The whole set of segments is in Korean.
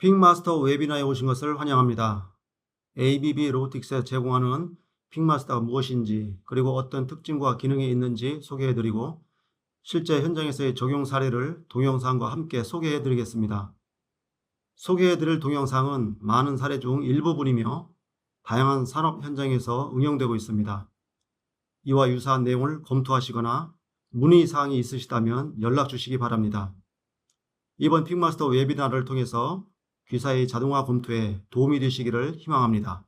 픽마스터 웨비나에 오신 것을 환영합니다. ABB 로보틱스에 제공하는 픽마스터가 무엇인지 그리고 어떤 특징과 기능이 있는지 소개해드리고 실제 현장에서의 적용 사례를 동영상과 함께 소개해드리겠습니다. 소개해드릴 동영상은 많은 사례 중 일부분이며 다양한 산업 현장에서 응용되고 있습니다. 이와 유사한 내용을 검토하시거나 문의사항이 있으시다면 연락 주시기 바랍니다. 이번 픽마스터 웨비나를 통해서 귀사의 자동화 검토에 도움이 되시기를 희망합니다.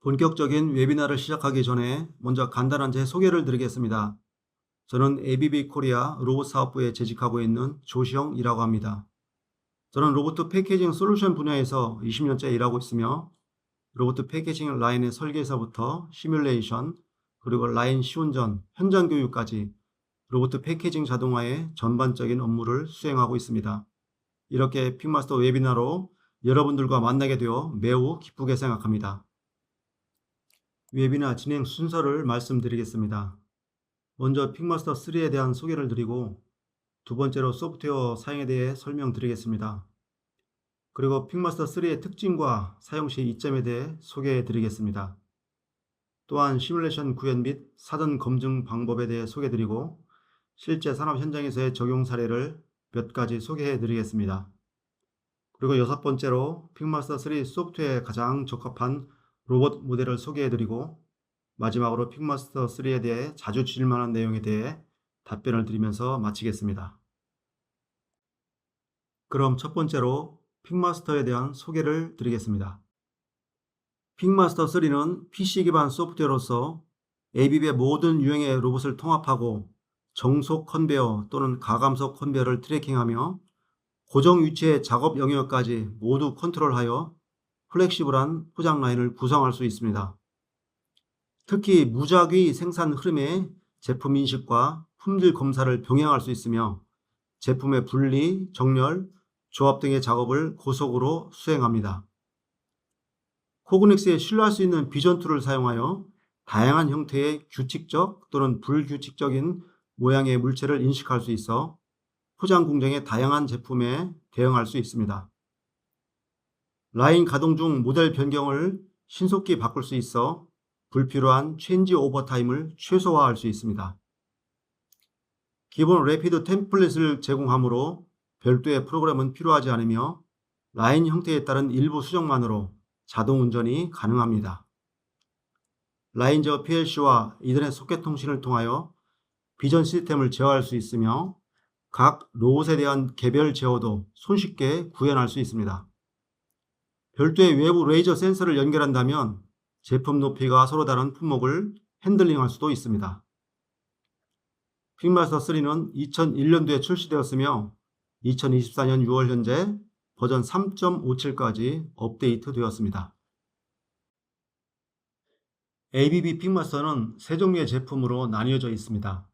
본격적인 웨비나를 시작하기 전에 먼저 간단한 제 소개를 드리겠습니다. 저는 ABB 코리아 로봇 사업부에 재직하고 있는 조시영이라고 합니다. 저는 로봇 패키징 솔루션 분야에서 20년째 일하고 있으며 로봇 패키징 라인의 설계에서부터 시뮬레이션, 그리고 라인 시운전, 현장 교육까지 로봇 패키징 자동화의 전반적인 업무를 수행하고 있습니다. 이렇게 픽마스터 웨비나로 여러분들과 만나게 되어 매우 기쁘게 생각합니다. 웨비나 진행 순서를 말씀드리겠습니다. 먼저 픽마스터 3에 대한 소개를 드리고 두 번째로 소프트웨어 사용에 대해 설명드리겠습니다. 그리고 픽마스터 3의 특징과 사용 시 이점에 대해 소개해 드리겠습니다. 또한 시뮬레이션 구현 및 사전 검증 방법에 대해 소개해 드리고 실제 산업 현장에서의 적용 사례를 몇 가지 소개해 드리겠습니다. 그리고 여섯 번째로 픽마스터 3 소프트웨어에 가장 적합한 로봇 모델을 소개해 드리고 마지막으로 픽마스터 3에 대해 자주 질문하는 내용에 대해 답변을 드리면서 마치겠습니다. 그럼 첫 번째로 픽마스터에 대한 소개를 드리겠습니다. 픽마스터 3는 PC 기반 소프트웨어로서 ABB의 모든 유형의 로봇을 통합하고 정속 컨베어 또는 가감석 컨베어를 트래킹하며 고정 위치의 작업 영역까지 모두 컨트롤하여 플렉시블한 포장 라인을 구성할 수 있습니다. 특히 무작위 생산 흐름의 제품 인식과 품질 검사를 병행할 수 있으며 제품의 분리, 정렬, 조합 등의 작업을 고속으로 수행합니다. 코그닉스에 신뢰할 수 있는 비전 툴을 사용하여 다양한 형태의 규칙적 또는 불규칙적인 모양의 물체를 인식할 수 있어 포장 공정의 다양한 제품에 대응할 수 있습니다. 라인 가동 중 모델 변경을 신속히 바꿀 수 있어 불필요한 체인지 오버 타임을 최소화할 수 있습니다. 기본 래피드 템플릿을 제공하므로 별도의 프로그램은 필요하지 않으며 라인 형태에 따른 일부 수정만으로 자동 운전이 가능합니다. 라인저 PLC와 이더넷 소켓 통신을 통하여 비전 시스템을 제어할 수 있으며 각 로봇에 대한 개별 제어도 손쉽게 구현할 수 있습니다. 별도의 외부 레이저 센서를 연결한다면 제품 높이가 서로 다른 품목을 핸들링할 수도 있습니다. 픽마스터 3는 2001년도에 출시되었으며 2024년 6월 현재 버전 3.57까지 업데이트 되었습니다. ABB 픽마스터는 세 종류의 제품으로 나뉘어져 있습니다.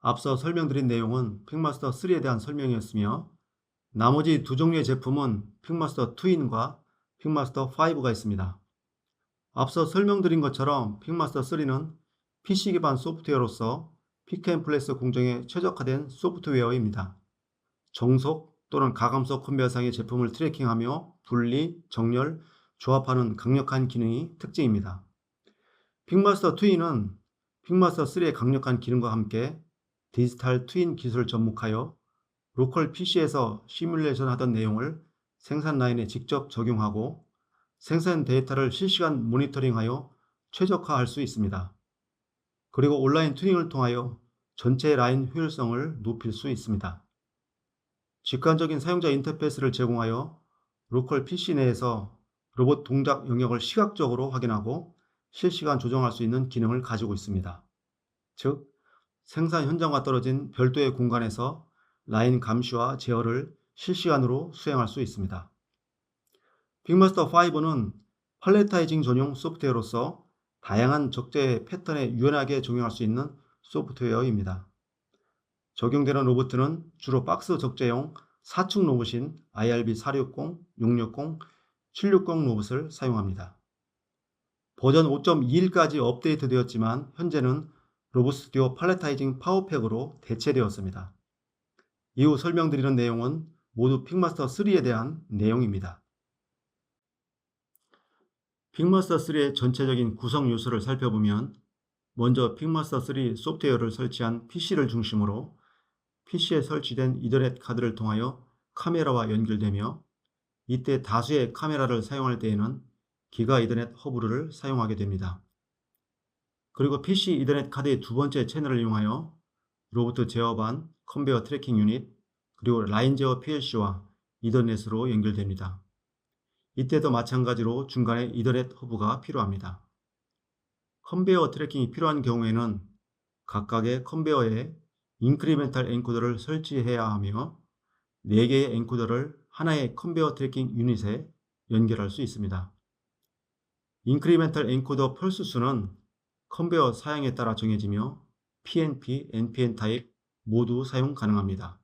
앞서 설명드린 내용은 픽마스터 3에 대한 설명이었으며 나머지 두 종류의 제품은 픽마스터 트윈과 픽마스터 5가 있습니다. 앞서 설명드린 것처럼 픽마스터 3는 PC 기반 소프트웨어로서 픽앤플레스 공정에 최적화된 소프트웨어입니다. 정속 또는 가감석 컨베어상의 제품을 트래킹하며 분리, 정렬, 조합하는 강력한 기능이 특징입니다. 픽마스터 트윈은 픽마스터 3의 강력한 기능과 함께 디지털 트윈 기술을 접목하여 로컬 PC에서 시뮬레이션 하던 내용을 생산 라인에 직접 적용하고 생산 데이터를 실시간 모니터링하여 최적화할 수 있습니다. 그리고 온라인 튜닝을 통하여 전체 라인 효율성을 높일 수 있습니다. 직관적인 사용자 인터페이스를 제공하여 로컬 PC 내에서 로봇 동작 영역을 시각적으로 확인하고 실시간 조정할 수 있는 기능을 가지고 있습니다. 즉, 생산 현장과 떨어진 별도의 공간에서 라인 감시와 제어를 실시간으로 수행할 수 있습니다. 빅마스터 5는 팔레타이징 전용 소프트웨어로서 다양한 적재 패턴에 유연하게 적용할 수 있는 소프트웨어입니다. 적용되는 로봇은 주로 박스 적재용 4축 로봇인 IRB 460, 660, 760 로봇을 사용합니다. 버전 5.21까지 업데이트 되었지만 현재는 로봇 스튜디오 팔레타이징 파워팩으로 대체되었습니다. 이후 설명드리는 내용은 모두 픽마스터 3에 대한 내용입니다. 픽마스터 3의 전체적인 구성 요소를 살펴보면 먼저 픽마스터 3 소프트웨어를 설치한 PC를 중심으로 PC에 설치된 이더넷 카드를 통하여 카메라와 연결되며 이때 다수의 카메라를 사용할 때에는 기가 이더넷 허브를 사용하게 됩니다. 그리고 PC 이더넷 카드의 두 번째 채널을 이용하여 로봇 제어반, 컨베어 트래킹 유닛, 그리고 라인 제어 PLC와 이더넷으로 연결됩니다. 이때도 마찬가지로 중간에 이더넷 허브가 필요합니다. 컨베어 트래킹이 필요한 경우에는 각각의 컨베어에 인크리멘탈 엔코더를 설치해야 하며 4개의 엔코더를 하나의 컨베어 트래킹 유닛에 연결할 수 있습니다. 인크리멘탈 엔코더 펄스 수는 컨베어 사양에 따라 정해지며 PNP, NPN 타입 모두 사용 가능합니다.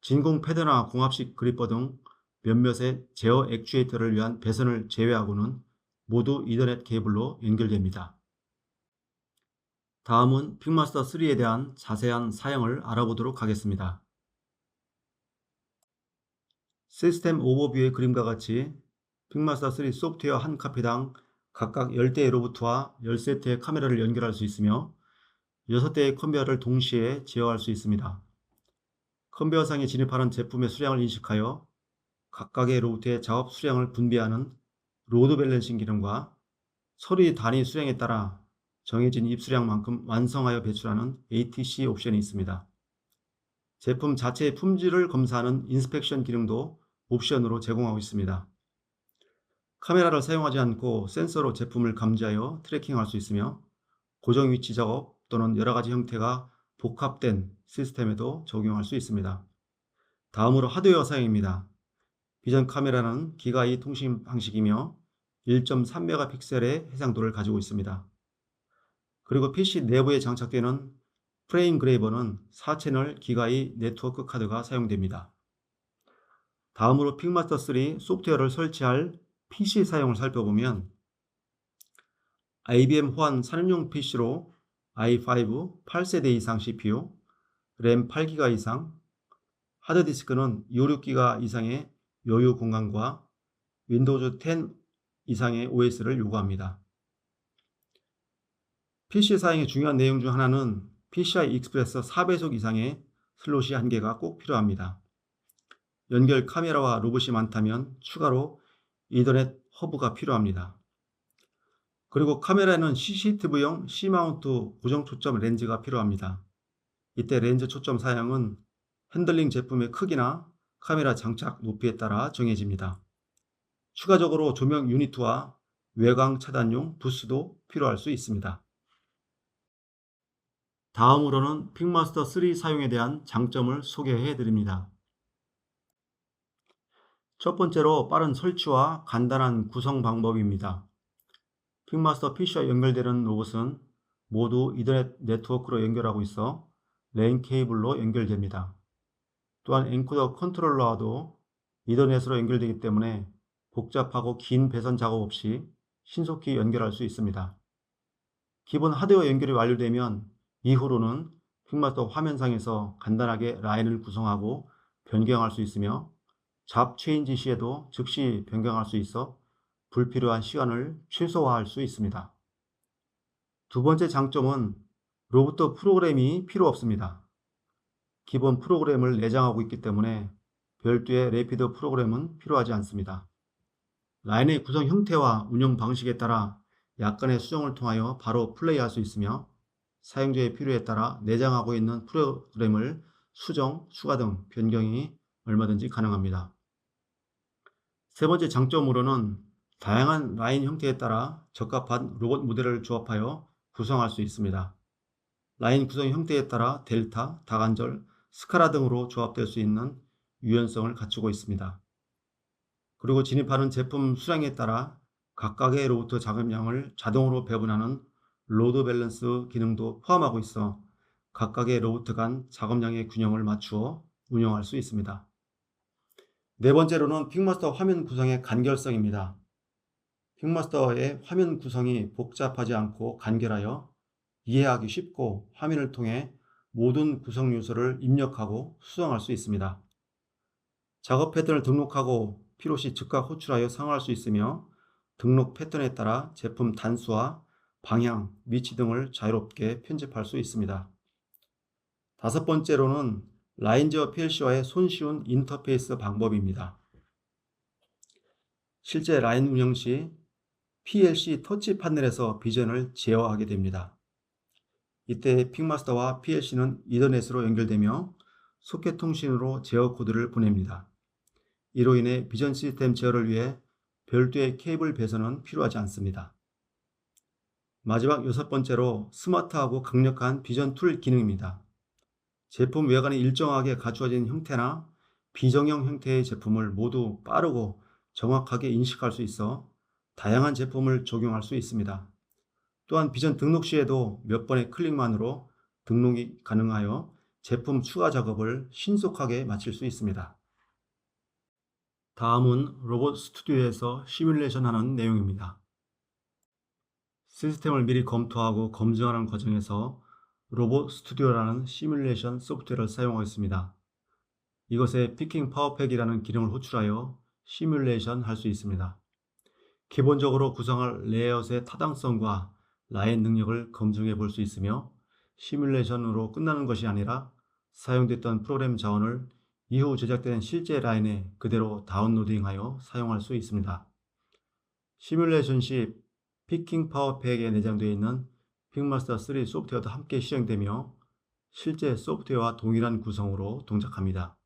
진공 패드나 공합식 그리퍼 등 몇몇의 제어 액추에이터를 위한 배선을 제외하고는 모두 이더넷 케이블로 연결됩니다. 다음은 픽마스터 3에 대한 자세한 사양을 알아보도록 하겠습니다. 시스템 오버뷰의 그림과 같이 픽마스터 3 소프트웨어 한 카피당 각각 10대의 로봇과 10세트의 카메라를 연결할 수 있으며 6대의 컨베어를 동시에 제어할 수 있습니다. 컨베어상에 진입하는 제품의 수량을 인식하여 각각의 로봇의 작업 수량을 분배하는 로드 밸런싱 기능과 서류의 단위 수량에 따라 정해진 입수량만큼 완성하여 배출하는 ATC 옵션이 있습니다. 제품 자체의 품질을 검사하는 인스펙션 기능도 옵션으로 제공하고 있습니다. 카메라를 사용하지 않고 센서로 제품을 감지하여 트래킹할 수 있으며 고정 위치 작업 또는 여러 가지 형태가 복합된 시스템에도 적용할 수 있습니다. 다음으로 하드웨어 사용입니다. 비전 카메라는 기가이 통신 방식이며 1.3메가픽셀의 해상도를 가지고 있습니다. 그리고 PC 내부에 장착되는 프레임 그레이버는 4채널 기가이 네트워크 카드가 사용됩니다. 다음으로 픽마스터 3 소프트웨어를 설치할 PC 사용을 살펴보면 IBM 호환 산업용 PC로 i5 8세대 이상 CPU, 램 8기가 이상, 하드디스크는 56기가 이상의 여유 공간과 윈도우즈 10 이상의 OS를 요구합니다. PC 사양의 중요한 내용 중 하나는 PCI 익스프레스 4배속 이상의 슬롯이 한 개가 꼭 필요합니다. 연결 카메라와 로봇이 많다면 추가로 이더넷 허브가 필요합니다. 그리고 카메라에는 CCTV용 C마운트 고정 초점 렌즈가 필요합니다. 이때 렌즈 초점 사양은 핸들링 제품의 크기나 카메라 장착 높이에 따라 정해집니다. 추가적으로 조명 유니트와 외광 차단용 부스도 필요할 수 있습니다. 다음으로는 픽마스터 3 사용에 대한 장점을 소개해 드립니다. 첫 번째로 빠른 설치와 간단한 구성 방법입니다. 픽마스터 PC와 연결되는 로봇은 모두 이더넷 네트워크로 연결하고 있어 랜 케이블로 연결됩니다. 또한 엔코더 컨트롤러와도 이더넷으로 연결되기 때문에 복잡하고 긴 배선 작업 없이 신속히 연결할 수 있습니다. 기본 하드웨어 연결이 완료되면 이후로는 픽마스터 화면상에서 간단하게 라인을 구성하고 변경할 수 있으며 잡 체인지 시에도 즉시 변경할 수 있어 불필요한 시간을 최소화할 수 있습니다. 두 번째 장점은 로봇 프로그램이 필요 없습니다. 기본 프로그램을 내장하고 있기 때문에 별도의 레피드 프로그램은 필요하지 않습니다. 라인의 구성 형태와 운영 방식에 따라 약간의 수정을 통하여 바로 플레이할 수 있으며 사용자의 필요에 따라 내장하고 있는 프로그램을 수정, 추가 등 변경이 얼마든지 가능합니다. 세 번째 장점으로는 다양한 라인 형태에 따라 적합한 로봇 모델을 조합하여 구성할 수 있습니다. 라인 구성 형태에 따라 델타, 다관절, 스카라 등으로 조합될 수 있는 유연성을 갖추고 있습니다. 그리고 진입하는 제품 수량에 따라 각각의 로봇 작업량을 자동으로 배분하는 로드 밸런스 기능도 포함하고 있어 각각의 로봇 간 작업량의 균형을 맞추어 운영할 수 있습니다. 네 번째로는 픽마스터 화면 구성의 간결성입니다. 픽마스터의 화면 구성이 복잡하지 않고 간결하여 이해하기 쉽고 화면을 통해 모든 구성 요소를 입력하고 수정할 수 있습니다. 작업 패턴을 등록하고 필요시 즉각 호출하여 사용할 수 있으며 등록 패턴에 따라 제품 단수와 방향, 위치 등을 자유롭게 편집할 수 있습니다. 다섯 번째로는 라인저 PLC와의 손쉬운 인터페이스 방법입니다. 실제 라인 운영 시 PLC 터치 판넬에서 비전을 제어하게 됩니다. 이때 픽마스터와 PLC는 이더넷으로 연결되며 소켓 통신으로 제어 코드를 보냅니다. 이로 인해 비전 시스템 제어를 위해 별도의 케이블 배선은 필요하지 않습니다. 마지막 여섯 번째로 스마트하고 강력한 비전 툴 기능입니다. 제품 외관이 일정하게 갖추어진 형태나 비정형 형태의 제품을 모두 빠르고 정확하게 인식할 수 있어 다양한 제품을 적용할 수 있습니다. 또한 비전 등록 시에도 몇 번의 클릭만으로 등록이 가능하여 제품 추가 작업을 신속하게 마칠 수 있습니다. 다음은 로봇 스튜디오에서 시뮬레이션 하는 내용입니다. 시스템을 미리 검토하고 검증하는 과정에서 로봇 스튜디오라는 시뮬레이션 소프트웨어를 사용하겠습니다. 이것에 피킹 파워팩이라는 기능을 호출하여 시뮬레이션 할 수 있습니다. 기본적으로 구성할 레이아웃의 타당성과 라인 능력을 검증해 볼 수 있으며 시뮬레이션으로 끝나는 것이 아니라 사용됐던 프로그램 자원을 이후 제작된 실제 라인에 그대로 다운로딩하여 사용할 수 있습니다. 시뮬레이션 시 피킹 파워팩에 내장되어 있는 픽마스터 3 소프트웨어도 함께 실행되며 실제 소프트웨어와 동일한 구성으로 동작합니다.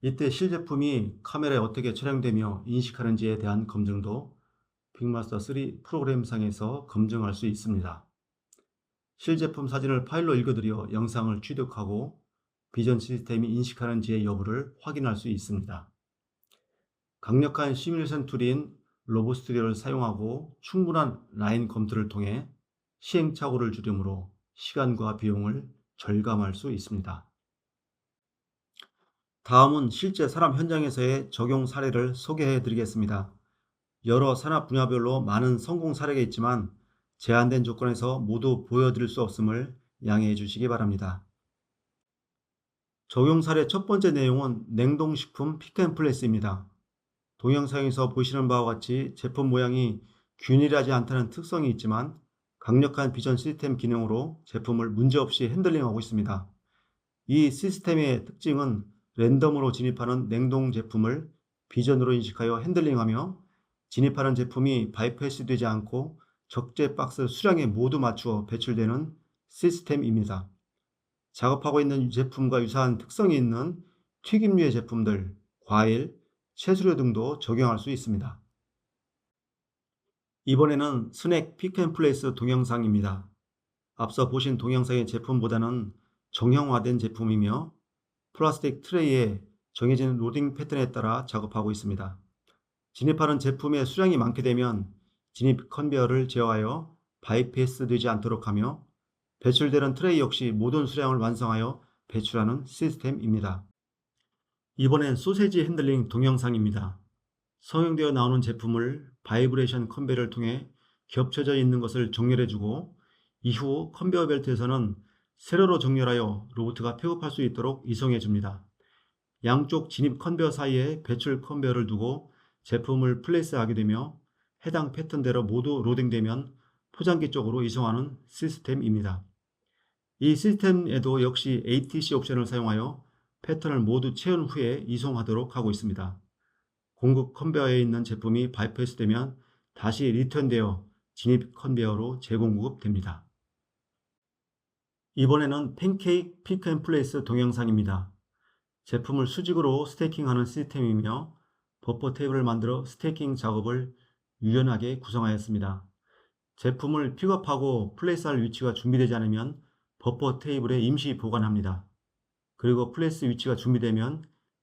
이때 실제품이 카메라에 어떻게 촬영되며 인식하는지에 대한 검증도 빅마스터 3 프로그램상에서 검증할 수 있습니다. 실제품 사진을 파일로 읽어드려 영상을 취득하고 비전 시스템이 인식하는지의 여부를 확인할 수 있습니다. 강력한 시뮬레이션 툴인 로봇 스튜디오를 사용하고 충분한 라인 검토를 통해 시행착오를 줄이므로 시간과 비용을 절감할 수 있습니다. 다음은 실제 사람 현장에서의 적용 사례를 소개해 드리겠습니다. 여러 산업 분야별로 많은 성공 사례가 있지만 제한된 조건에서 모두 보여드릴 수 없음을 양해해 주시기 바랍니다. 적용 사례 첫 번째 내용은 냉동식품 픽앤플레이스입니다. 동영상에서 보시는 바와 같이 제품 모양이 균일하지 않다는 특성이 있지만 강력한 비전 시스템 기능으로 제품을 문제없이 핸들링하고 있습니다. 이 시스템의 특징은 랜덤으로 진입하는 냉동 제품을 비전으로 인식하여 핸들링하며 진입하는 제품이 바이패스되지 않고 적재 박스 수량에 모두 맞추어 배출되는 시스템입니다. 작업하고 있는 제품과 유사한 특성이 있는 튀김류의 제품들, 과일, 채소류 등도 적용할 수 있습니다. 이번에는 스낵 픽앤플레이스 동영상입니다. 앞서 보신 동영상의 제품보다는 정형화된 제품이며 플라스틱 트레이에 정해진 로딩 패턴에 따라 작업하고 있습니다. 진입하는 제품의 수량이 많게 되면 진입 컨베어를 제어하여 바이패스 되지 않도록 하며 배출되는 트레이 역시 모든 수량을 완성하여 배출하는 시스템입니다. 이번엔 소세지 핸들링 동영상입니다. 성형되어 나오는 제품을 바이브레이션 컨베어를 통해 겹쳐져 있는 것을 정렬해주고 이후 컨베어 벨트에서는 세로로 정렬하여 로봇가 픽업할 수 있도록 이송해줍니다. 양쪽 진입 컨베어 사이에 배출 컨베어를 두고 제품을 플레이스하게 되며 해당 패턴대로 모두 로딩되면 포장기 쪽으로 이송하는 시스템입니다. 이 시스템에도 역시 ATC 옵션을 사용하여 패턴을 모두 채운 후에 이송하도록 하고 있습니다. 공급 컨베어에 있는 제품이 바이패스되면 다시 리턴되어 진입 컨베어로 재공급됩니다. 이번에는 팬케이크 픽앤플레이스 동영상입니다. 제품을 수직으로 스테이킹하는 시스템이며 버퍼 테이블을 만들어 스테이킹 작업을 유연하게 구성하였습니다. 제품을 픽업하고 플레이스할 위치가 준비되지 않으면 버퍼 테이블에 임시 보관합니다. 그리고 플레이스 위치가 준비되면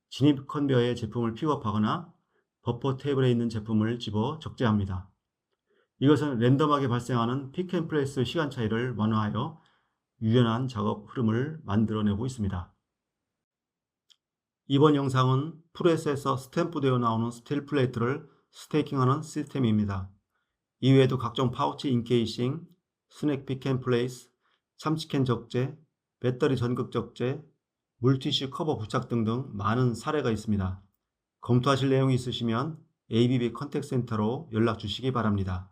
진입 컨베어에 제품을 픽업하거나 버퍼 테이블에 있는 제품을 집어 적재합니다. 이것은 랜덤하게 발생하는 픽앤플레이스 시간 차이를 완화하여 유연한 작업 흐름을 만들어내고 있습니다. 이번 영상은 프레스에서 스탬프되어 나오는 스틸 플레이트를 스테이킹하는 시스템입니다. 이외에도 각종 파우치 인케이싱, 스낵 픽앤플레이스, 참치캔 적재, 배터리 전극 적재, 물티슈 커버 부착 등등 많은 사례가 있습니다. 검토하실 내용이 있으시면 ABB 컨택센터로 연락 주시기 바랍니다.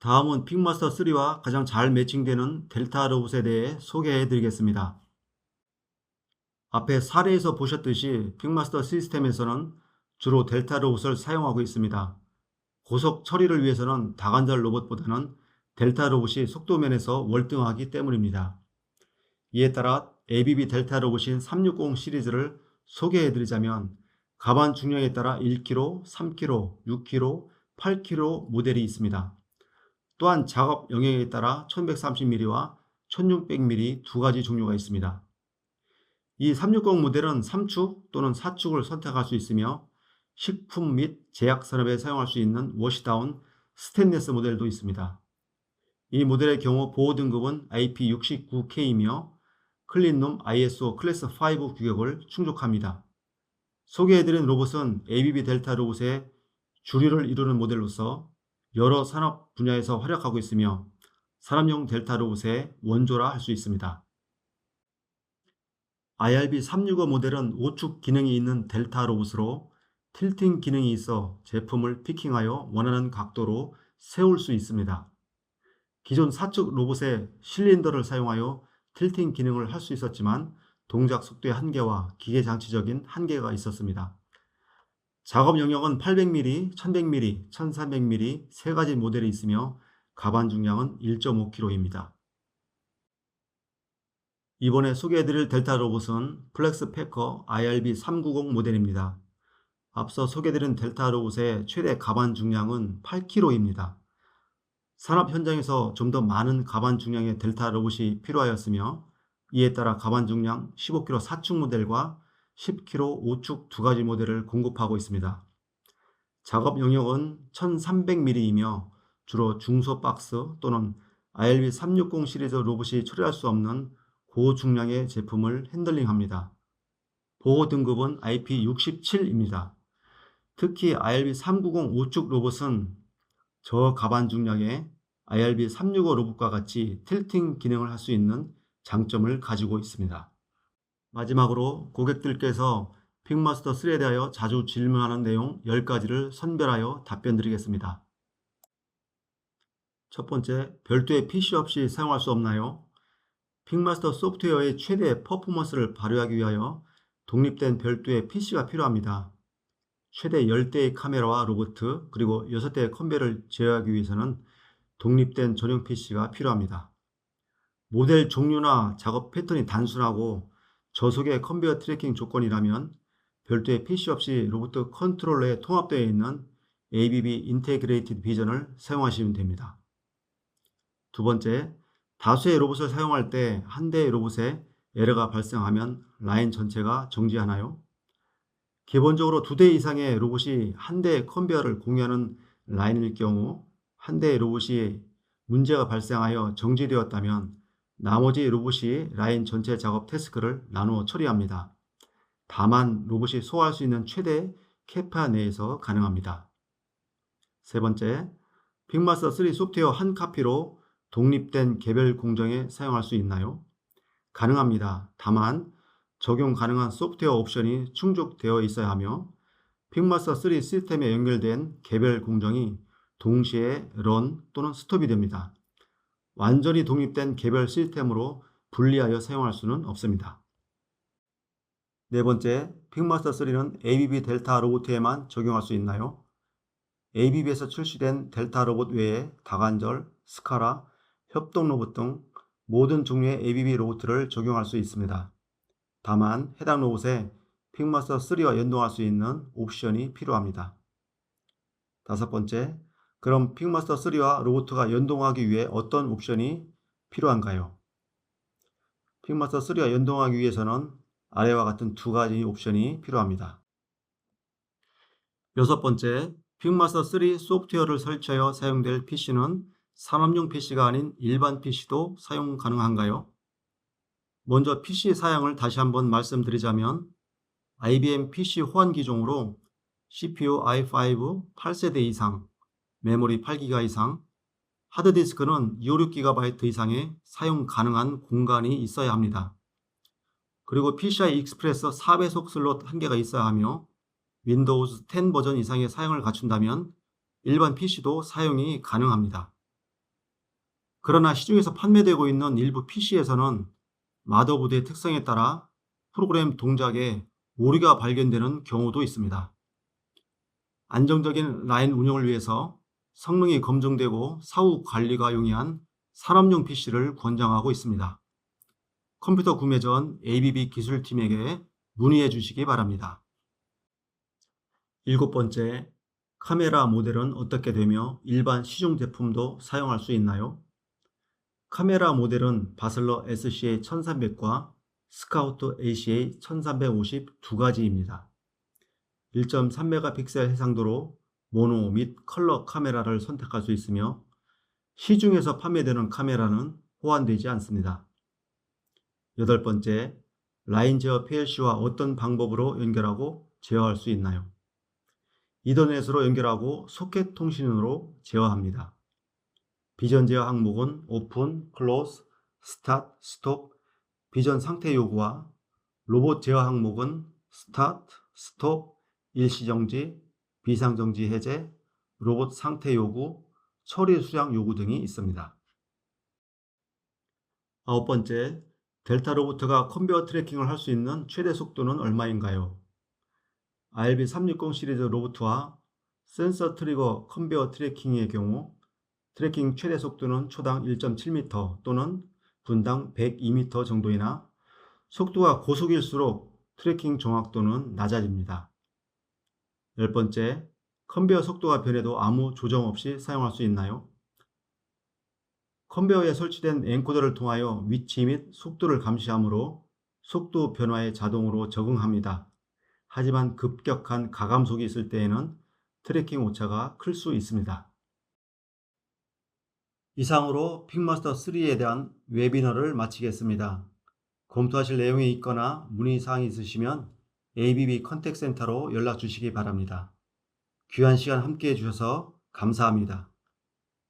다음은 픽마스터 3와 가장 잘 매칭되는 델타 로봇에 대해 소개해 드리겠습니다. 앞에 사례에서 보셨듯이 픽마스터 시스템에서는 주로 델타 로봇을 사용하고 있습니다. 고속 처리를 위해서는 다관절 로봇보다는 델타 로봇이 속도 면에서 월등하기 때문입니다. 이에 따라 ABB 델타 로봇인 360 시리즈를 소개해 드리자면 가반 중량에 따라 1kg, 3kg, 6kg, 8kg 모델이 있습니다. 또한 작업 영역에 따라 1130mm와 1600mm 두 가지 종류가 있습니다. 이 360 모델은 3축 또는 4축을 선택할 수 있으며 식품 및 제약 산업에 사용할 수 있는 워시다운 스테인레스 모델도 있습니다. 이 모델의 경우 보호 등급은 IP69K이며 클린룸 ISO 클래스 5 규격을 충족합니다. 소개해드린 로봇은 ABB 델타 로봇의 주류를 이루는 모델로서 여러 산업 분야에서 활약하고 있으며 산업용 델타 로봇의 원조라 할 수 있습니다. IRB 365 모델은 5축 기능이 있는 델타 로봇으로 틸팅 기능이 있어 제품을 피킹하여 원하는 각도로 세울 수 있습니다. 기존 4축 로봇의 실린더를 사용하여 틸팅 기능을 할 수 있었지만 동작 속도의 한계와 기계 장치적인 한계가 있었습니다. 작업 영역은 800mm, 1100mm, 1300mm 세 가지 모델이 있으며 가반 중량은 1.5kg입니다. 이번에 소개해드릴 델타 로봇은 플렉스 패커 IRB 390 모델입니다. 앞서 소개해드린 델타 로봇의 최대 가반 중량은 8kg입니다. 산업 현장에서 좀 더 많은 가반 중량의 델타 로봇이 필요하였으며 이에 따라 가반 중량 15kg 4축 모델과 10kg 5축 두 가지 모델을 공급하고 있습니다. 작업 영역은 1300mm이며 주로 중소 박스 또는 IRB 360 시리즈 로봇이 처리할 수 없는 고중량의 제품을 핸들링합니다. 보호 등급은 IP67입니다. 특히 IRB 390 5축 로봇은 저 가반 중량의 IRB 365 로봇과 같이 틸팅 기능을 할 수 있는 장점을 가지고 있습니다. 마지막으로 고객들께서 픽마스터 3에 대하여 자주 질문하는 내용 10가지를 선별하여 답변 드리겠습니다. 첫 번째, 별도의 PC 없이 사용할 수 없나요? 픽마스터 소프트웨어의 최대 퍼포먼스를 발휘하기 위하여 독립된 별도의 PC가 필요합니다. 최대 10대의 카메라와 로봇 그리고 6대의 컨베를 제어하기 위해서는 독립된 전용 PC가 필요합니다. 모델 종류나 작업 패턴이 단순하고 저속의 컨베어 트래킹 조건이라면 별도의 PC 없이 로봇 컨트롤러에 통합되어 있는 ABB 인테그레이티드 비전을 사용하시면 됩니다. 두 번째, 다수의 로봇을 사용할 때 한 대의 로봇에 에러가 발생하면 라인 전체가 정지하나요? 기본적으로 두 대 이상의 로봇이 한 대의 컨베어를 공유하는 라인일 경우 한 대의 로봇이 문제가 발생하여 정지되었다면 나머지 로봇이 라인 전체 작업 태스크를 나누어 처리합니다. 다만 로봇이 소화할 수 있는 최대 캐파 내에서 가능합니다. 세 번째, 빅마스터 3 소프트웨어 한 카피로 독립된 개별 공정에 사용할 수 있나요? 가능합니다. 다만 적용 가능한 소프트웨어 옵션이 충족되어 있어야 하며 픽마스터 3 시스템에 연결된 개별 공정이 동시에 런 또는 스톱이 됩니다. 완전히 독립된 개별 시스템으로 분리하여 사용할 수는 없습니다. 네 번째, 픽마스터 3는 ABB 델타 로봇에만 적용할 수 있나요? ABB에서 출시된 델타 로봇 외에 다관절, 스카라, 협동 로봇 등 모든 종류의 ABB 로봇을 적용할 수 있습니다. 다만 해당 로봇에 픽마스터 3와 연동할 수 있는 옵션이 필요합니다. 다섯 번째, 그럼 픽마스터 3와 로봇가 연동하기 위해 어떤 옵션이 필요한가요? 픽마스터 3와 연동하기 위해서는 아래와 같은 두 가지 옵션이 필요합니다. 여섯 번째, 픽마스터 3 소프트웨어를 설치하여 사용될 PC는 산업용 PC가 아닌 일반 PC도 사용 가능한가요? 먼저 PC 사양을 다시 한번 말씀드리자면 IBM PC 호환 기종으로 CPU i5 8세대 이상, 메모리 8기가 이상, 하드디스크는 256GB 이상의 사용 가능한 공간이 있어야 합니다. 그리고 PCI 익스프레스 4배속 슬롯 한 개가 있어야 하며 윈도우즈 10 버전 이상의 사양을 갖춘다면 일반 PC도 사용이 가능합니다. 그러나 시중에서 판매되고 있는 일부 PC에서는 마더보드의 특성에 따라 프로그램 동작에 오류가 발견되는 경우도 있습니다. 안정적인 라인 운영을 위해서 성능이 검증되고 사후 관리가 용이한 산업용 PC를 권장하고 있습니다. 컴퓨터 구매 전 ABB 기술팀에게 문의해 주시기 바랍니다. 일곱 번째, 카메라 모델은 어떻게 되며 일반 시중 제품도 사용할 수 있나요? 카메라 모델은 바슬러 SCA 1300과 스카우트 ACA 1350 두 가지입니다. 1.3메가픽셀 해상도로 모노 및 컬러 카메라를 선택할 수 있으며 시중에서 판매되는 카메라는 호환되지 않습니다. 여덟 번째, 라인 제어 PLC와 어떤 방법으로 연결하고 제어할 수 있나요? 이더넷으로 연결하고 소켓 통신으로 제어합니다. 비전 제어 항목은 오픈, 클로즈, 스타트, 스톱, 비전 상태 요구와 로봇 제어 항목은 스타트, 스톱, 일시정지, 비상정지 해제, 로봇 상태 요구, 처리 수량 요구 등이 있습니다. 아홉 번째, 델타 로보트가 컨베어 트래킹을 할 수 있는 최대 속도는 얼마인가요? RB360 시리즈 로보트와 센서 트리거 컨베어 트래킹의 경우 트래킹 최대 속도는 초당 1.7m 또는 분당 102m 정도이나 속도가 고속일수록 트래킹 정확도는 낮아집니다. 열 번째, 컨베어 속도가 변해도 아무 조정 없이 사용할 수 있나요? 컨베어에 설치된 엔코더를 통하여 위치 및 속도를 감시하므로 속도 변화에 자동으로 적응합니다. 하지만 급격한 가감속이 있을 때에는 트래킹 오차가 클 수 있습니다. 이상으로 픽마스터 3에 대한 웨비너를 마치겠습니다. 검토하실 내용이 있거나 문의사항이 있으시면 ABB 컨택센터로 연락 주시기 바랍니다. 귀한 시간 함께 해주셔서 감사합니다.